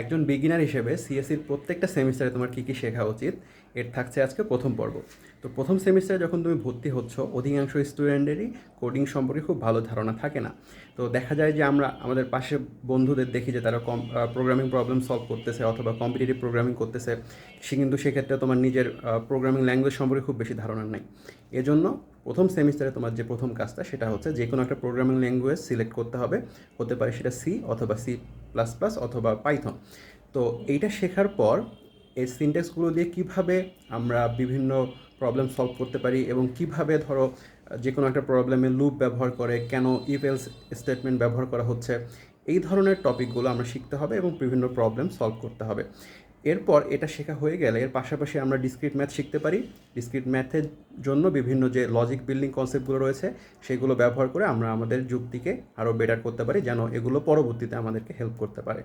একজন বিগিনার হিসেবে সিএসসির প্রত্যেকটা সেমিস্টারে তোমার কী কী শেখা উচিত? এর থাকছে আজকে প্রথম পর্ব। তো প্রথম সেমিস্টারে যখন তুমি ভর্তি হচ্ছ, অধিকাংশ স্টুডেন্টেরই কোডিং সম্পর্কে খুব ভালো ধারণা থাকে না। তো দেখা যায় যে আমরা, আমাদের পাশে বন্ধুদের দেখি যে তারা কম প্রোগ্রামিং প্রবলেম সলভ করতেছে অথবা কম্পিটিটিভ প্রোগ্রামিং করতেছে। সে কিন্তু সেক্ষেত্রে তোমার নিজের প্রোগ্রামিং ল্যাঙ্গুয়েজ সম্পর্কে খুব বেশি ধারণা নেই। এজন্য প্রথম সেমিস্টারে তোমার যে প্রথম কাজটা, সেটা হচ্ছে যে কোনো একটা প্রোগ্রামিং ল্যাঙ্গুয়েজ সিলেক্ট করতে হবে। হতে পারে সেটা সি অথবা সি প্লাস প্লাস অথবা পাইথন তো এইটা শেখার পর এই সিনটেক্সগুলো দিয়ে কীভাবে আমরা বিভিন্ন প্রবলেম সলভ করতে পারি এবং কীভাবে ধরো যে কোনো একটা প্রবলেমে লুপ ব্যবহার করে কেন ইভেলস স্টেটমেন্ট ব্যবহার করা হচ্ছে, এই ধরনের টপিকগুলো আমরা শিখতে হবে এবং বিভিন্ন প্রবলেম সলভ করতে হবে। এরপর এটা শেখা হয়ে গেলে এর পাশাপাশি আমরা ডিসক্রিট ম্যাথ শিখতে পারি। ডিসক্রিট ম্যাথের জন্য বিভিন্ন যে লজিক বিল্ডিং কনসেপ্টগুলো রয়েছে, সেগুলো ব্যবহার করে আমরা আমাদের যুক্তিকে আরও বেটার করতে পারি, যেন এগুলো পরবর্তীতে আমাদেরকে হেল্প করতে পারে।